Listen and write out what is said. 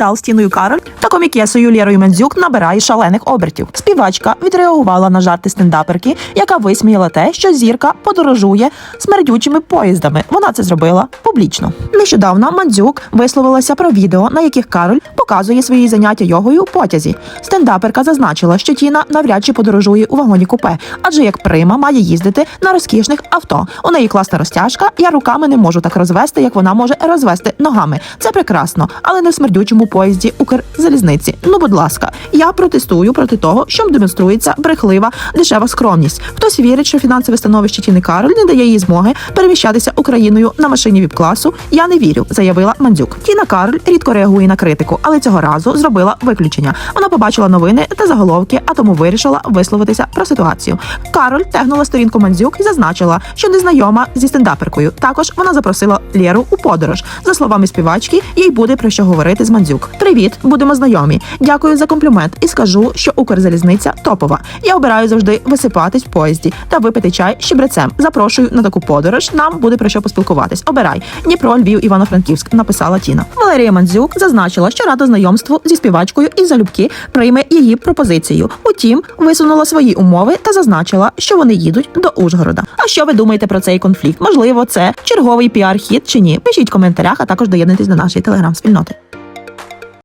Скандал з Тіною Кароль та комікесою Лєрою Мендзюк набирає шалених обертів. Співачка відреагувала на жарти стендаперки, яка висміяла те, що зірка подорожує смердючими поїздами. Вона це зробила публічно. Нещодавно Мандзюк висловилася про відео, на яких Кароль показує свої заняття йогою у потязі. Стендаперка зазначила, що Тіна навряд чи подорожує у вагоні купе, адже як прима має їздити на розкішних авто. У неї класна розтяжка. Я руками не можу так розвести, як вона може розвести ногами. Це прекрасно, але не в смердючому поїзді Укрзалізниці. Ну, будь ласка, я протестую проти того, що демонструється брехлива дешева скромність. Хтось вірить, що фінансове становище Тіни Кароль не дає їй змоги переміщатися Україною на машині віп класу. Я не вірю, заявила Мандзюк. Тіна Кароль рідко реагує на критику, але цього разу зробила виключення. Вона побачила новини та заголовки, а тому вирішила висловитися про ситуацію. Кароль тегнула сторінку Мандзюк і зазначила, що не знайома зі стендаперкою. Також вона запросила Лєру у подорож. За словами співачки, їй буде про що говорити з Мандзюк. Привіт, будемо знайомі. Дякую за комплімент і скажу, що Укрзалізниця топова. Я обираю завжди висипатись в поїзді та випити чай щебрецем. Запрошую на таку подорож. Нам буде про що поспілкуватись. Обирай Дніпро, Львів, Івано-Франківськ. Написала Тіна. Валерія Мандзюк зазначила, що рада знайомству зі співачкою і залюбки прийме її пропозицію. Утім, висунула свої умови та зазначила, що вони їдуть до Ужгорода. А що ви думаєте про цей конфлікт? Можливо, це черговий піар-хід чи ні? Пишіть в коментарях, а також доєднуйтесь до нашої телеграм-спільноти.